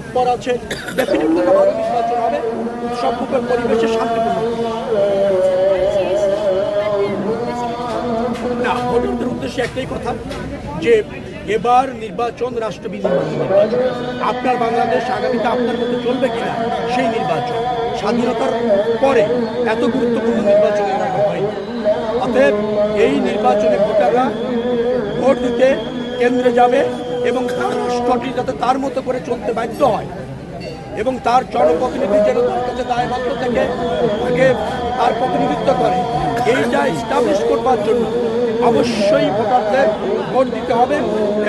তৎপর আছে ডেফিনেটলি নির্বাচন হবে। উৎসবমুখর পরিবেশে শান্তিপূর্ণ। না ভোটারদের উদ্দেশ্যে একটাই কথা, যে এবার নির্বাচন রাষ্ট্রবিধি আপনার বাংলাদেশ আগামীতে আপনার মতো চলবে কিনা, সেই নির্বাচন। স্বাধীনতার পরে এত গুরুত্বপূর্ণ নির্বাচন হয়নি। অতএব এই নির্বাচনে ভোটাররা ভোট দিতে কেন্দ্রে যাবে এবং রাষ্ট্রটি যাতে তার মতো করে চলতে বাধ্য হয়। এবং তার জনপ্রতিনিধি যেন তার কাছে দায়বদ্ধ থেকে তাকে তার প্রতিনিধিত্ব করে। এইটা স্টাবলিশ করবার জন্য অবশ্যই ভোটারদের ভোট দিতে হবে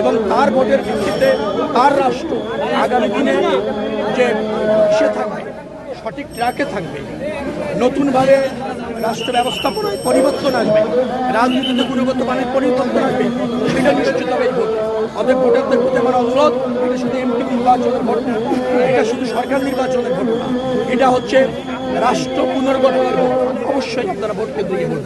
এবং তার ভোটের ভিত্তিতে তার রাষ্ট্র আগামী দিনে যে সে থাকবে, সঠিক ট্র্যাকে থাকবে, নতুনভাবে রাষ্ট্র ব্যবস্থাপনায় পরিবর্তন আসবে, রাজনীতিতে গুণগত মানের পরিবর্তন আসবে, সেটা নিশ্চিত অতএব ভোটারদের প্রতি আমার অনুরোধ এটা শুধু এমপি নির্বাচনের ভোট না, এটা শুধু সরকার নির্বাচনের ভোট না, এটা হচ্ছে রাষ্ট্র পুনর্গঠনের অবশ্যই আপনারা ভোটকে দিয়ে ভোট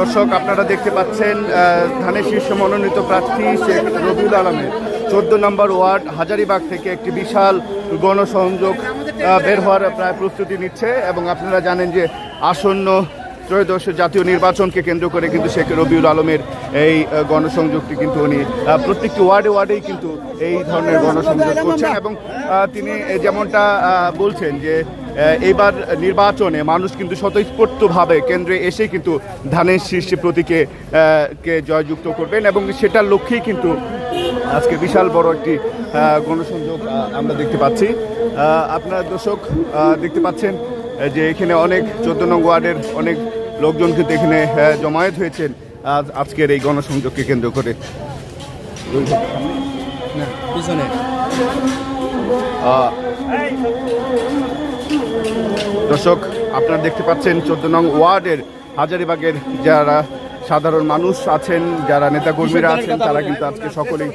দর্শক, আপনারা দেখতে পাচ্ছেন ধানের শীর্ষ মনোনীত প্রার্থী শেখ রবিউল আলমের। চোদ্দ নম্বর ওয়ার্ড হাজারিবাগ থেকে একটি বিশাল গণসংযোগ বের হওয়ার প্রায় প্রস্তুতি নিচ্ছে এবং আপনারা জানেন যে আসন্ন ত্রয়োদশ জাতীয় নির্বাচনকে কেন্দ্র করে কিন্তু শেখ রবিউল আলমের এই গণসংযোগটি কিন্তু উনি প্রত্যেকটি ওয়ার্ডে ওয়ার্ডেই কিন্তু এই ধরনের গণসংযোগ করছেন এবং তিনি যেমনটা বলছেন যে এইবার নির্বাচনে মানুষ কিন্তু স্বতঃস্ফূর্তভাবে কেন্দ্রে এসে কিন্তু ধানের শীর্ষ প্রতীকে কে জয়যুক্ত করবেন এবং সেটার লক্ষ্যেই কিন্তু আজকে বিশাল বড় একটি গণসংযোগ আমরা দেখতে পাচ্ছি। আপনারা দর্শক দেখতে পাচ্ছেন যে এখানে অনেক চোদ্দ নং ওয়ার্ডের অনেক লোকজন কিন্তু এখানে জমায়েত হয়েছেন আজ আজকের এই গণসংযোগকে কেন্দ্র করে। দর্শক আপনারা দেখতে পাচ্ছেন চোদ্দ নং ওয়ার্ডের হাজারিবাগের যারা সাধারণ মানুষ আছেন যারা নেতাকর্মীরা আছেন তারা কিন্তু আজকে সকলেই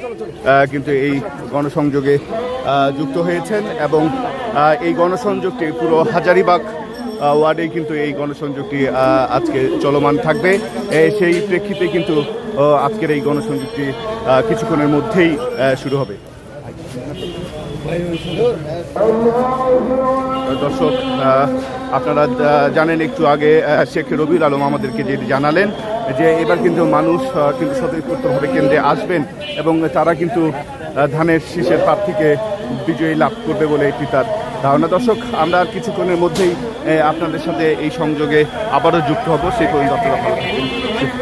কিন্তু এই গণসংযোগে যুক্ত হয়েছেন এবং এই গণসংযোগটি পুরো হাজারিবাগ আহ, ওয়ার্ডেই কিন্তু এই গণসংযোগটি আজকে চলমান থাকবে। সেই প্রেক্ষিতে কিন্তু আজকের এই গণসংযোগটি কিছুক্ষণের মধ্যেই শুরু হবে। দর্শক আপনারা জানেন একটু আগে শেখ রবিউল আলম আমাদেরকে যেটি জানালেন যে এবার কিন্তু মানুষ কিন্তু স্বতঃস্ফূর্তভাবে কেন্দ্রে আসবেন এবং তারা কিন্তু ধানের শীষের প্রার্থীকে বিজয়ী লাভ করবে বলে এটি তার ধারণা। দর্শক, আমরা আর কিছুক্ষণের মধ্যেই আপনাদের সাথে এই সংযোগে আবারও যুক্ত হব। সেই পর্যন্ত আপনারা ভালো থাকবেন